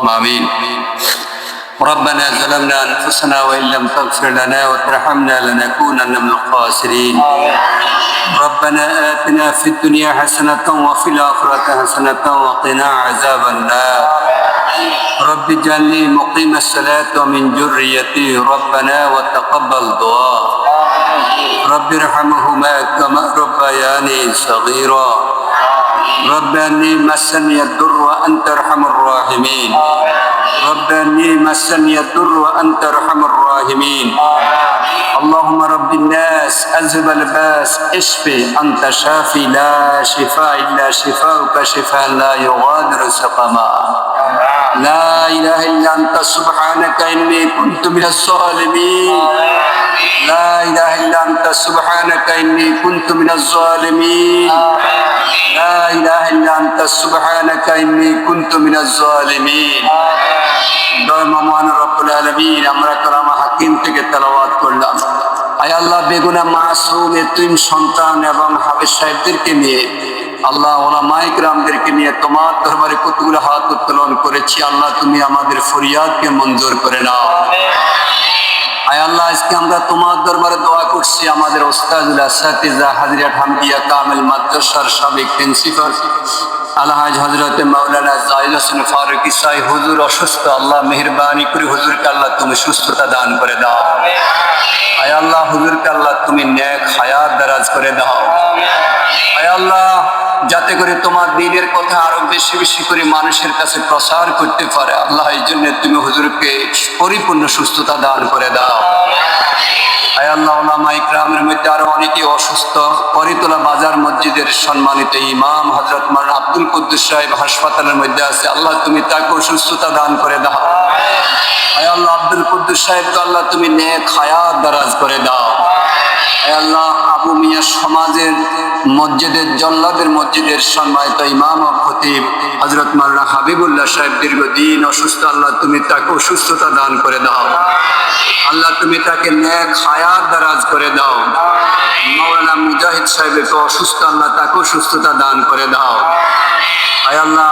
اللهم آمين. ربنا ظلمنا أنفسنا وإن لم تغفر لنا وترحمنا لنكونن من الخاسرين. ربنا آتنا في الدنيا حسنة وفي الآخرة حسنة وقنا عذاب النار. رب اجعلني مقيم الصلاة ومن ذريتي ربنا وتقبل دعاء. رب ارحمهما كما ربياني صغيرا. رب أني مسني الضر وأنت أرحم الراحمين. رب أني مسني الضر وأنت أرحم الراحمين. اللهم رب الناس أذهب الباس اشفي أنت شافي لا شفاء إلا شفاؤك شفاء لا يغادر سقما. لا إله إلا أنت سبحانك إني كنت من الظالمين. سبحانك إني كنت من الظالمين لا إله إلا أنت سبحانك إني كنت من الظالمين দয়মান রব্বুল আলমিন আমরা কালাম হাকিম থেকে তেলাওয়াত করলাম আয় আল্লাহ বেগুনা মাসুম এতিম সন্তান এবং হাফিজ সাহেবদেরকে নিয়ে আল্লাহ ওলা মাইক রামদেরকে নিয়ে তোমার দরবারে কতগুলো হাত উত্তোলন করেছি আল্লাহ তুমি আমাদের ফরিয়াদকে মঞ্জুর করে নাও আয় আল্লাহ আজকে আমরা তোমার দরবারে দোয়া করছি আমাদের ওস্তাদুল আসাতিজা হাজরিয়াট হামদিয়া কামেল মাদ্রাসার সাবেক প্রিন্সিপাল আলহাজ হজরতে মাওলানা জাহিদ হোসেন ফারুক ইসাই হুজুর অসুস্থ আল্লাহ মেহরবানি করে হুজুরকে আল্লাহ তুমি সুস্থতা দান করে দাও। আয় আল্লাহ হুজুরকে আল্লাহ তুমি ন্যাক হায়াত দারাজ করে দাও। যাতে করে তোমার দিনের কথা আরও বেশি বেশি করে মানুষের কাছে প্রসার করতে পারে। আল্লাহ, এই জন্য তুমি হুজুরকে পরিপূর্ণ সুস্থতা দান করে দাও। মধ্যে আরও অনেকে অসুস্থ। মসজিদের সম্মানিত ইমাম কুদ্দুস সাহেব হাসপাতালের মধ্যে আছে। আল্লাহ, তুমি তাকে সুস্থতা দান করে দাও। আয় আল্লাহ, আব্দুল কুদ্দুস সাহেবকে আল্লাহ, তুমি নেক হায়াত দারাজ করে দাও। আল্লাহ আবু মিয়া সমাজের মসজিদের, জল্লাদের মসজিদের সম্মানিত ইমাম খতিব হজরত মাল্লা হাবিবুল্লাহ সাহেব দীর্ঘদিন অসুস্থ। আল্লাহ তুমি তাকে সুস্থতা দান করে দাও। আল্লাহ তুমি তাকে ন্যাক হায়াত দারাজ করে দাও। মৌলানা মুজাহিদ সাহেবকে অসুস্থ, আল্লাহ তাকেও সুস্থতা দান করে দাও। আয় আল্লাহ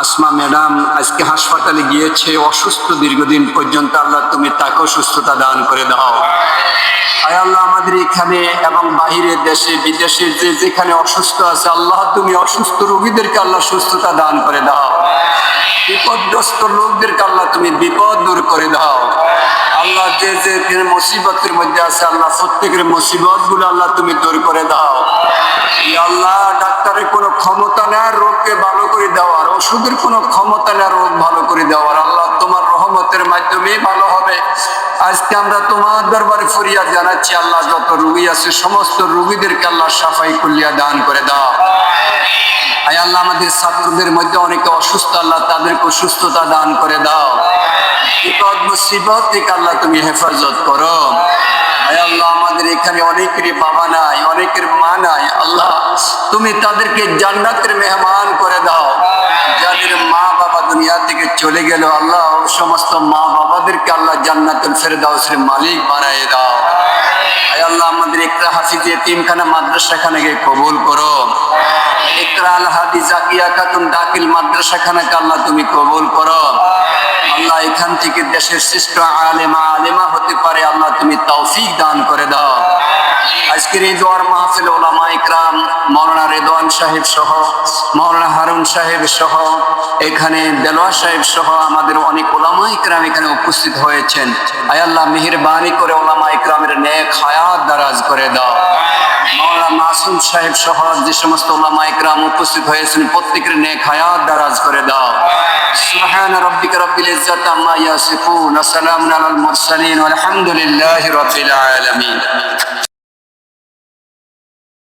আসমা ম্যাডাম আজকে হাসপাতালে গিয়েছে, অসুস্থ দীর্ঘদিন পর্যন্ত আল্লাহ তুমি তাকেও সুস্থতা দান করে দাও। আয় আল্লাহ আমাদের এখানে এবং বাহিরের দেশে, বিদেশে যে যেখানে অসুস্থ আছে, আল্লাহ তুমি অসুস্থ রোগীদেরকে আল্লাহ সুস্থতা দান করে দাও। বিপদগ্রস্ত লোকদেরকে আল্লাহ তুমি বিপদ দূর করে দাও। আল্লাহ যে যে মুসিবতের মধ্যে আছে, আল্লাহ প্রত্যেকের মুসিবতগুলো আল্লাহ তুমি দূর করে দাও। আল্লাহ, ডাক্তারের কোনো ক্ষমতা নেই, রোগকে ওষুধের কোনো ক্ষমতা নেই রোগ ভালো করে দেওয়ার। আল্লাহ তোমার রহমতের মাধ্যমেই ভালো হবে। আজকে আমরা তোমার দরবারে ফরিয়াদ জানাচ্ছি, আল্লাহ যত রুগী আছে, সমস্ত রুগীদেরকে আল্লাহ সাফাই করিয়া দান করে দাও। আয় আল্লাহ, আমাদের ছাত্রদের মধ্যে অনেকে অসুস্থ, আল্লাহ তাদেরকে সুস্থতা দান করে দাও। বিপদ মুসিবত থেকে আল্লাহ তুমি হেফাজত করো। আল্লাহ, আমাদের এখানে অনেকেরই বাবা নাই, অনেকের মা নাই। আল্লাহ, তুমি তাদেরকে জান্নাতের মেহমান চলে গেল, আল্লাহ সমস্ত মা বাবাদেরকে আল্লাহ জান্নাতুল ফেরদাউসের মালিক বানায় দাও। আল্লাহ, আমাদের একরা হাফিজ তিনখানা মাদ্রাসাখানাকে কবুল করো। একরা আল হাদি জাকিয়া খাতুন দাখিল মাদ্রাসাখানাকে আল্লাহ তুমি কবুল করো। আল্লাহ, এখান থেকে দেশের শ্রেষ্ঠ আলেমা আলেমা হতে পারে, আল্লাহ তুমি তৌফিক দান করে দাও। আজকের এই দোয়ার মাহফিল ওলামা ইকরাম মৌলানা রেদওয়ান সাহেব সহ, মৌলানা হারুন সাহেব সহ, এখানে দেলোয়া সাহেব সহ আমাদের অনেক ওলামা ইকরাম এখানে উপস্থিত হয়েছেন। আয় আল্লাহ, মেহরবানি করে ওলামা ইকরামের নেক হায়াত দারাজ করে দাও। মাওলানা মাসুম সাহেব সহ যে সমস্ত ওলামা ইকরাম উপস্থিত হয়েছেন, প্রত্যেকের নেক হায়াত দারাজ করে দাও। রাব্বিকা রাব্বিল ইজ্জাতি আম্মা ইয়াসিফুন, ওয়া সালামুন আলাল মুরসালিন ওয়াল হামদুলিল্লাহি রাব্বিল আলামিন।